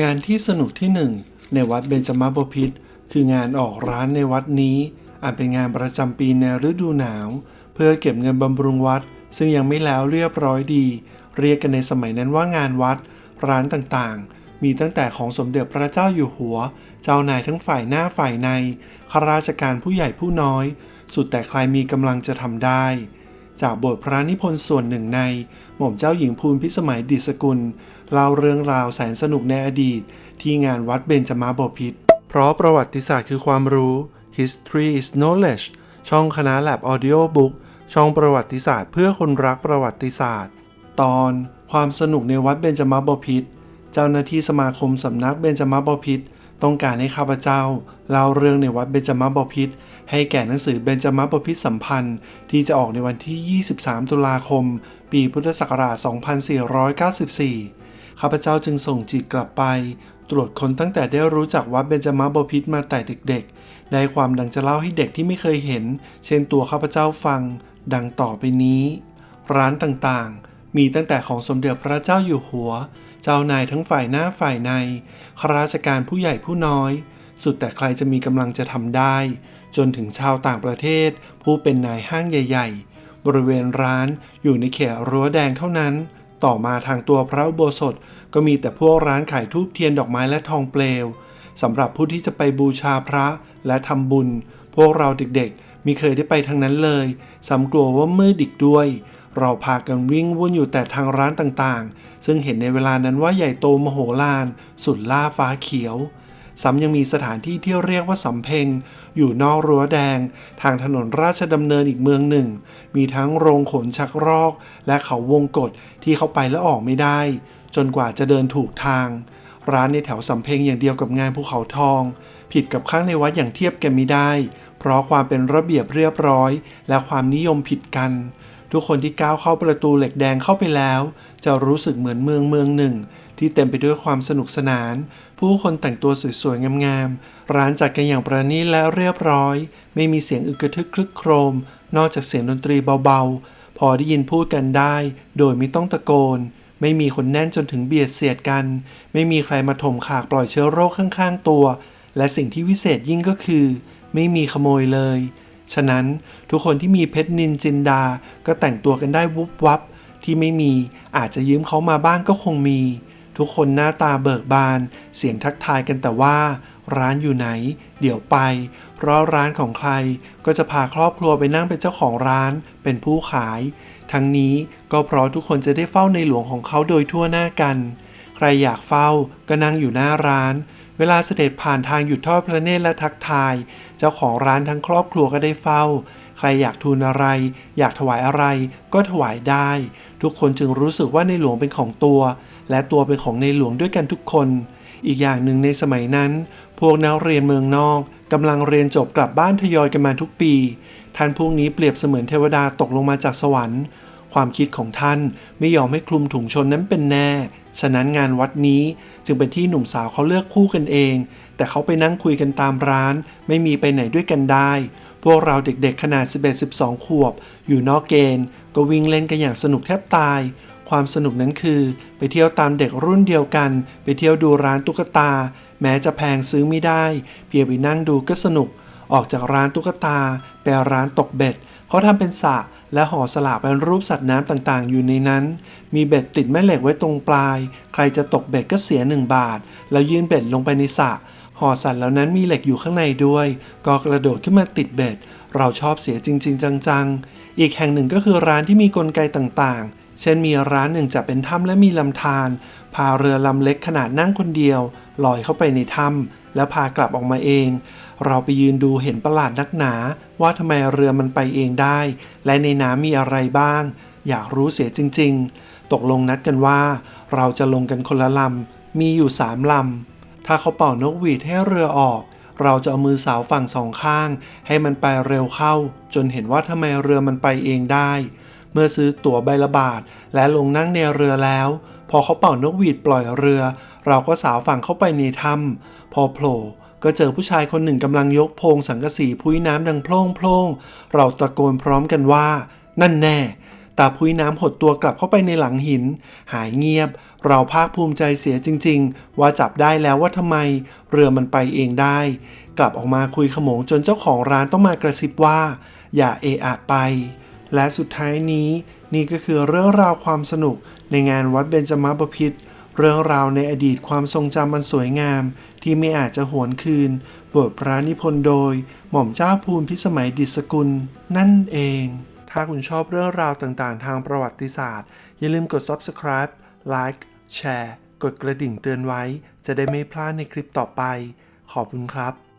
งานที่สนุกที่หนึ่งในวัดเบญจมบพิตรคืองานออกร้านในวัดนี้อันเป็นงานประจำปีในฤดูหนาว เพื่อเก็บเงินบำรุงวัด ซึ่งยังไม่แล้วเรียบร้อยดี เรียกกันในสมัยนั้นว่างานวัด ร้านต่างๆ มีตั้งแต่ของสมเด็จพระเจ้าอยู่หัว เจ้านายทั้งฝ่ายหน้าฝ่ายในข้าราชการผู้ใหญ่ผู้น้อย สุดแต่ใครมีกำลังจะทำได้ จากบทพระนิพนธ์ส่วนหนึ่งใน หม่อมเจ้าหญิงภูลพิสมัยดิสกุล เล่าเรื่องราวแสนสนุกในอดีต ที่งานวัดเบญจมาบพิตรเพราะประวัติศาสตร์คือความรู้ History is knowledge ช่องคณะ Lab Audio Book ช่องประวัติศาสตร์เพื่อคนรักประวัติศาสตร์ ตอนความสนุกในวัดเบญจมาบพิตรเจ้าหน้าที่สมาคมสำนักเบญจมาบพิตรต้องการให้ข้าพเจ้าเล่าเรื่องในวัดเบญจมาบพิตรให้แก่หนังสือเบญจมาบพิตรสัมพันธ์ ที่จะออกในวันที่ 23 ตุลาคม ปีพุทธศักราช 2494 ข้าพเจ้าจึงส่งจิตกลับไป ตรวจค้นตั้งแต่ได้รู้จักวัดเบญจมาบพิตรมาแต่เด็กๆ ได้ความดังจะเล่าให้เด็กที่ไม่เคยเห็น เช่นตัวข้าพเจ้าฟัง ดังต่อไปนี้ ร้านต่างๆ มีตั้งแต่ของสมเด็จพระเจ้าอยู่หัว เจ้านายทั้งฝ่ายหน้าฝ่ายในข้าราชการผู้ใหญ่ผู้น้อย สุดแต่ใครจะมีกำลังจะทำได้ จนถึงชาวต่างประเทศ ผู้เป็นนายห้างใหญ่ ๆ บริเวณร้านอยู่ในเขตรั้วแดงเท่านั้น ต่อมาทางตัวพระอุโบสถก็มีแต่พวกร้านขายทูบเทียนดอกไม้และทองเปลวสำหรับผู้ที่จะไปบูชาพระและทำบุญ พวกเราเด็กๆมีเคยได้ไปทางนั้นเลยสำกลัวว่ามืดอีกด้วย เราพากันวิ่งวุ่นอยู่แต่ทางร้านต่างๆ ซึ่งเห็นในเวลานั้นว่าใหญ่โตมโหฬารสุดล่าฟ้าเขียว ซ้ำยังมีสถานที่ที่เรียกว่าสำเพ็ง อยู่นอกรั้วแดง ทางถนนราชดำเนินอีกเมืองหนึ่ง มีทั้งโรงขนชักรอก และเขาวงกฏที่เข้าไปแล้วออกไม่ได้ จนกว่าจะเดินถูกทาง ร้านในแถวสำเพ็งอย่างเดียวกับงานภูเขาทอง ผิดกับข้างในวัดอย่างเทียบกันไม่ได้ เพราะความเป็นระเบียบเรียบร้อย และความนิยมผิดกัน ทุกคนที่ก้าวเข้าประตูเหล็กแดงเข้าไปแล้ว จะรู้สึกเหมือนเมืองเมืองหนึ่ง ที่เต็มไปด้วยความสนุกสนาน ผู้คนแต่งตัวสวยๆงามๆร้านจัดกันอย่างประณีตและเรียบร้อย ไม่มีเสียงอึกระทึกคลึกโครม นอกจากเสียงดนตรีเบาๆ พอได้ยินพูดกันได้ โดยไม่ต้องตะโกน ไม่มีคนแน่นจนถึงเบียดเสียดกัน ไม่มีใครมาถมขากปล่อยเชื้อโรคข้างๆตัว และสิ่งที่วิเศษยิ่งก็คือ ไม่มีขโมยเลย ฉะนั้นทุกคนที่มีเพชรนินจินดา ก็แต่งตัวกันได้วุบวับ ที่ไม่มีอาจจะยืมเขามาบ้างก็คงมี ทุกคนหน้าตาเบิกบาน เสียงทักทายกันแต่ว่า ร้านอยู่ไหน เดี๋ยวไป เพราะร้านของใครก็จะพาครอบครัวไปนั่งเป็นเจ้าของร้าน เป็นผู้ขาย ทั้งนี้ก็เพราะทุกคนจะได้เฝ้าในหลวงของเขาโดยทั่วหน้ากัน ใครอยากเฝ้าก็นั่งอยู่หน้าร้าน เวลาเสด็จผ่านทางหยุดทอดพระเนตรและทักทาย เจ้าของร้านทั้งครอบครัวก็ได้เฝ้า ใครอยากทูลอะไร อยากถวายอะไร ก็ถวายได้ ทุกคนจึงรู้สึกว่าในหลวงเป็นของตัว และตัวเป็นของในหลวงด้วยกันทุกคน อีกอย่างหนึ่งในสมัยนั้น พวกนักเรียนเมืองนอกกำลังเรียนจบกลับบ้านทยอยกันมาทุกปี ท่านพวกนี้เปรียบเสมือนเทวดาตกลงมาจากสวรรค์ ความคิดของท่านไม่ยอมให้คลุมถุงชนนั้นเป็นแน่ ฉะนั้นงานวัดนี้จึงเป็นที่หนุ่มสาวเขาเลือกคู่กันเอง แต่เขาไปนั่งคุยกันตามร้าน ไม่มีไปไหนด้วยกันได้ พวกเราเด็กๆขนาด 11-12 ขวบ อยู่นอกเกณฑ์ ก็วิ่งเล่นกันอย่างสนุกแทบตาย ความสนุกนั้นคือ ไปเที่ยวตามเด็กรุ่นเดียวกัน ไปเที่ยวดูร้านตุ๊กตา แม้จะแพงซื้อไม่ได้ เพียงไปนั่งดูก็สนุก ออกจากร้านตุ๊กตาไปร้านตกเบ็ด เขาทำเป็นสระและห่อสลากเป็นรูปสัตว์น้ำต่างๆ อยู่ในนั้น มีเบ็ดติดแม่เหล็กไว้ตรงปลาย ใครจะตกเบ็ดก็เสียหนึ่งบาท แล้วยื่นเบ็ดลงไปในสระห่อสัตว์แล้วนั้นมีเหล็กอยู่ข้างในด้วย ก็กระโดดขึ้นมาติดเบ็ด เราชอบเสียจริง ๆ จังๆ อีกแห่งหนึ่งก็คือร้านที่มีกลไกต่างๆ เช่นมีร้านหนึ่งจะเป็นถ้ำและมีลำธารพาเรือลำเล็กขนาดนั่งคนเดียวลอยเข้าไปในถ้ำแล้วพากลับออกมาเอง เราไปยืนดูเห็นประหลาดนักหนา ว่าทำไมเรือมันไปเองได้ และในน้ำมีอะไรบ้าง อยากรู้เสียจริง ๆ ตกลงนัดกันว่า เราจะลงกันคนละลำ มีอยู่สามลำ ถ้าเขาเป่านกหวีดให้เรือออก เราจะเอามือสาวฝั่งสองข้าง ให้มันไปเร็วเข้า จนเห็นว่าทำไมเรือมันไปเองได้ เมื่อซื้อตั๋วใบละบาท และลงนั่งในเรือแล้ว พอเขาเป่านกหวีดปล่อยเรือ เราก็สาวฝั่งเข้าไปในถ้ำพอโผล่ ก็เจอผู้ชายคนหนึ่งกำลังยกโพงสังกะสีพุ้ยน้ำดังโพล่งโพล่งเราตะโกนพร้อมกันว่า นั่นแน่ตาพุ้ยน้ำหดตัวกลับเข้าไปในหลังหิน หายเงียบ เราภาคภูมิใจเสียจริง ๆ ว่าจับได้แล้วว่าทำไม เรือมันไปเองได้ กลับออกมาคุยขโมงจนเจ้าของร้านต้องมากระซิบว่า อย่าเอะอะไป และสุดท้ายนี้ นี่ก็คือเรื่องราวความสนุกในงานวัดเบญจมบพิตร เรื่องราวในอดีตความทรงจำมันสวยงาม ที่ไม่อาจจะหวนคืน บทพระนิพนธ์โดย หม่อมเจ้าภูมิพิสมัยดิศกุล นั่นเอง ถ้าคุณชอบเรื่องราวต่างๆ ทางประวัติศาสตร์ อย่าลืมกด subscribe like แชร์ กดกระดิ่งเตือนไว้ จะได้ไม่พลาดในคลิปต่อไป ขอบคุณครับ